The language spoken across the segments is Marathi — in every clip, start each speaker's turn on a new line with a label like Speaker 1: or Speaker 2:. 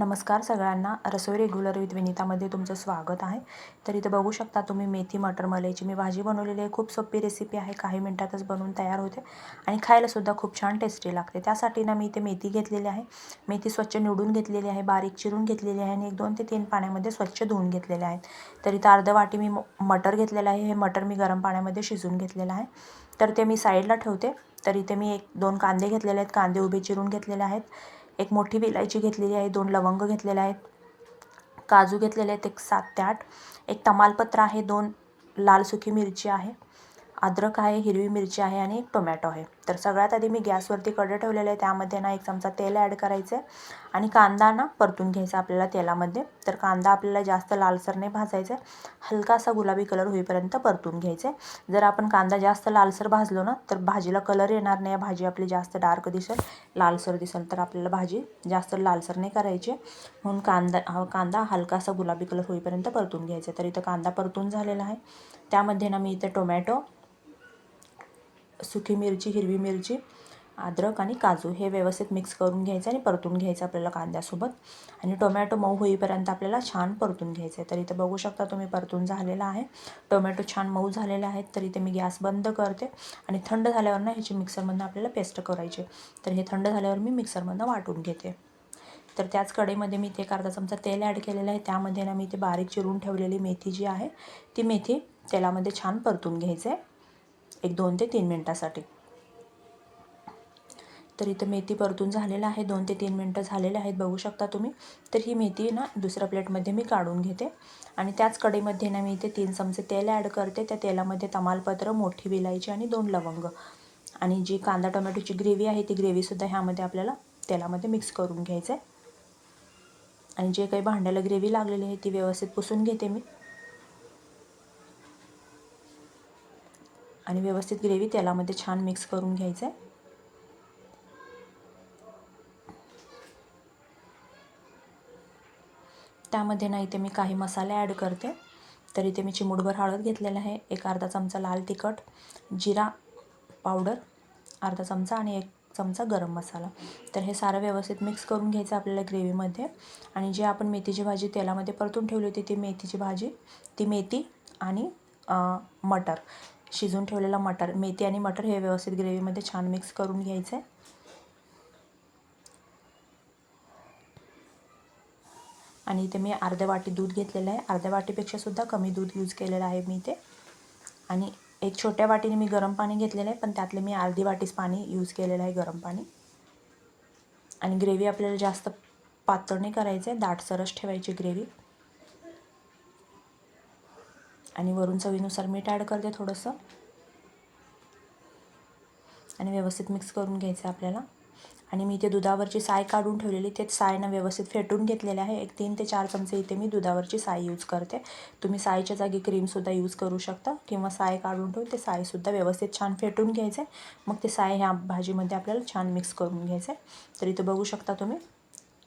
Speaker 1: नमस्कार सगळ्यांना. रसोई रेग्युलर विथ विनितामध्ये तुमचं स्वागत आहे. तर इथं बघू शकता तुम्ही मेथी मटर मलाईची. मी भाजी बनवलेली आहे. खूप सोपी रेसिपी आहे. काही मिनटातच बनवून तयार होते. आणि खायलासुद्धा खूप छान टेस्टी लागते. त्यासाठी ना मी इथे मेथी घेतलेली आहे. मेथी स्वच्छ निवडून घेतलेली आहे. बारीक चिरून घेतलेली आहे. आणि एक दोन ते तीन पाण्यामध्ये स्वच्छ धुवून घेतलेले आहेत. तर इथं अर्धं वाटी मी मटर घेतलेलं आहे. हे मटर मी गरम पाण्यामध्ये शिजवून घेतलेलं आहे. तर ते मी साईडला ठेवते. तर इथे मी एक दोन कांदे घेतलेले आहेत. कांदे उभे चिरून घेतलेले आहेत. एक मोठी विलायची घेतलेली आहे दोन लवंग घेतलेले आहेत काजू घेतलेले आहेत एक सात ते आठ. एक तमालपत्र आहे दोन लाल सुकी मिरची आहे अद्रक आहे हिरवी मिरची आहे आणि एक टोमॅटो आहे. तर सगळ्यात आधी मी गॅसवरती कडे ठेवलेले आहे त्यामध्ये ना एक चमचा तेल ॲड करायचं आहे आणि कांदा ना परतून घ्यायचा आपल्याला तेलामध्ये. तर कांदा आपल्याला जास्त लालसर नाही भाजायचा आहे हलकासा गुलाबी कलर होईपर्यंत परतून घ्यायचा आहे जर आपण कांदा जास्त लालसर भाजलो ना तर भाजीला कलर येणार नाही. भाजी आपली जास्त डार्क दिसेल लालसर दिसेल. तर आपल्याला भाजी जास्त लालसर नाही करायची. म्हणून कांदा कांदा हलकासा गुलाबी कलर होईपर्यंत परतून घ्यायचा. तर इथं कांदा परतून झालेला आहे. त्यामध्ये ना मी इथं टोमॅटो सुकी मिरची हिरवी मिरची अद्रक आणि काजू हे व्यवस्थित मिक्स करून घ्यायचं आणि परतून घ्यायचं आपल्याला कांद्यासोबत. आणि टोमॅटो मऊ होईपर्यंत आपल्याला छान परतून घ्यायचं. आहे तर इथं बघू शकता तुम्ही परतून झालेला आहे. टोमॅटो छान मऊ झालेले आहेत. तर इथे मी गॅस बंद करते आणि थंड झाल्यावर ना ह्याची मिक्सरमधनं आपल्याला पेस्ट करायची. तर हे थंड झाल्यावर मी मिक्सरमधनं वाटून घेते. तर त्याच कढईमध्ये मी ते एक अर्धा चमचा तेल ॲड केलेलं आहे. त्यामध्ये ना मी ते बारीक चिरून ठेवलेली मेथी जी आहे ती मेथी तेलामध्ये छान परतून घ्यायचं. आहे एक दोन ते तीन मिनटासाठी. तर इथं मेथी परतून झालेलं आहे. दोन ते तीन मिनटं झालेले आहेत. बघू शकता तुम्ही. तर ही मेथी ना दुसऱ्या प्लेटमध्ये मी काढून घेते. आणि त्याच कढईमध्ये ना मी इथे तीन चमचे तेल ॲड करते. त्या तेलामध्ये तमालपत्र मोठी विलायची आणि दोन लवंग. आणि जी कांदा टोमॅटोची ग्रेव्ही आहे ती ग्रेव्हीसुद्धा ह्यामध्ये आपल्याला तेलामध्ये मिक्स करून घ्यायचं आहे आणि जे काही भांड्याला ग्रेव्ही लागलेली आहे ती व्यवस्थित पुसून घेते मी. आणि व्यवस्थित ग्रेव्ही तेलामध्ये छान मिक्स करून घ्यायचं आहे त्यामध्ये ना इथे मी काही मसाले ॲड करते. तर इथे मी चिमूटभर हळद घेतलेला आहे. एक अर्धा चमचा लाल तिखट जिरा पावडर अर्धा चमचा आणि एक चमचा गरम मसाला. तर हे सारं व्यवस्थित मिक्स करून घ्यायचं आपल्याला ग्रेव्हीमध्ये. आणि जे आपण मेथीची भाजी तेलामध्ये परतून ठेवली होती ती मेथीची भाजी ती मेथी आणि मटर शिजून ठेवलेला मटर मेथी आणि मटर हे व्यवस्थित ग्रेव्हीमध्ये छान मिक्स करून घ्यायचं. आहे आणि इथे मी अर्ध्या वाटी दूध घेतलेलं आहे. अर्ध्या वाटीपेक्षासुद्धा कमी दूध यूज केलेलं आहे मी इथे. आणि एक छोट्या वाटीने मी गरम पाणी घेतलेलं आहे पण त्यातले मी अर्धी वाटीच पाणी यूज केलेलं आहे गरम पाणी. आणि ग्रेव्ही आपल्याला जास्त पातळ नाही करायचं आहे दाटसरच ठेवायची ग्रेव्ही आणि वरून चवीनुसार मीठ ॲड करते थोडंसं. आणि व्यवस्थित मिक्स करून घ्यायचं आहे आपल्याला. आणि मी इथे दुधावरची साय काढून ठेवलेली ते सायनं व्यवस्थित फेटून घेतलेले आहे. एक तीन ते चार चमचे इथे मी दुधावरची साय यूज करते. तुम्ही सायच्या जागी क्रीमसुद्धा यूज करू शकता. किंवा साय काढून ठेवून ते सायसुद्धा व्यवस्थित छान फेटून घ्यायचं. आहे मग ते साय ह्या भाजीमध्ये आपल्याला छान मिक्स करून घ्यायचं. आहे तर इथं बघू शकता तुम्ही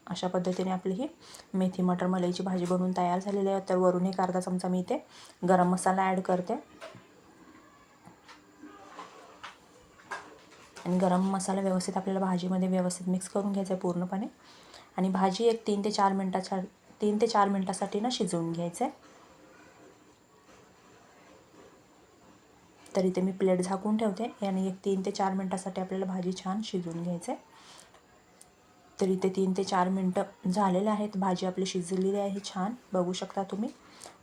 Speaker 1: अशा पद्धतीने आपली ही मेथी मटर मलईची भाजी बनवून तयार झालेली आहे. तर वरून एक अर्धा चमचा मी इथे गरम मसाला ॲड करते. आणि गरम मसाला व्यवस्थित आपल्याला भाजीमध्ये व्यवस्थित मिक्स करून घ्यायचं आहे पूर्णपणे. आणि भाजी एक तीन ते चार मिनटाच्या तीन ते चार मिनटासाठी ना शिजवून घ्यायचं आहे तर इथे मी प्लेट झाकून ठेवते आणि एक तीन ते चार मिनटासाठी आपल्याला भाजी छान शिजवून घ्यायचं आहे तर इथे तीन ते चार मिनटं झालेले आहेत. भाजी आपली शिजलेली आहे छान. बघू शकता तुम्ही.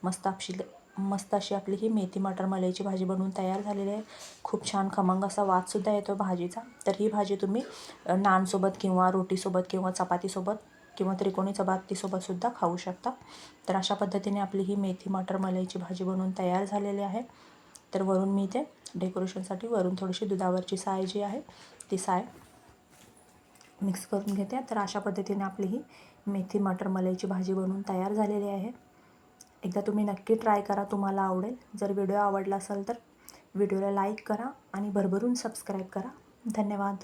Speaker 1: मस्त आपशी मस्त अशी आपली ही मेथी मटर मलईची भाजी बनवून तयार झालेली आहे. खूप छान खमंग असा वादसुद्धा येतो भाजीचा. तर ही भाजी तुम्ही नानसोबत किंवा रोटीसोबत किंवा चपातीसोबत किंवा त्रिकोणी चपातीसोबतसुद्धा खाऊ शकता. तर अशा पद्धतीने आपली ही मेथी मटर मलईची भाजी बनवून तयार झालेली आहे. तर वरून मी इथे डेकोरेशनसाठी वरून थोडीशी दुधावरची साय जी आहे ती साय मिक्स करून घेते. तर अशा पद्धतीने आपली ही मेथी मटर मलईची भाजी बनवून तयार झालेली आहे. एकदा तुम्ही नक्की ट्राय करा तुम्हाला आवडेल. जर व्हिडिओ आवडला असेल तर व्हिडिओला लाईक करा आणि भरभरून सबस्क्राईब करा. धन्यवाद.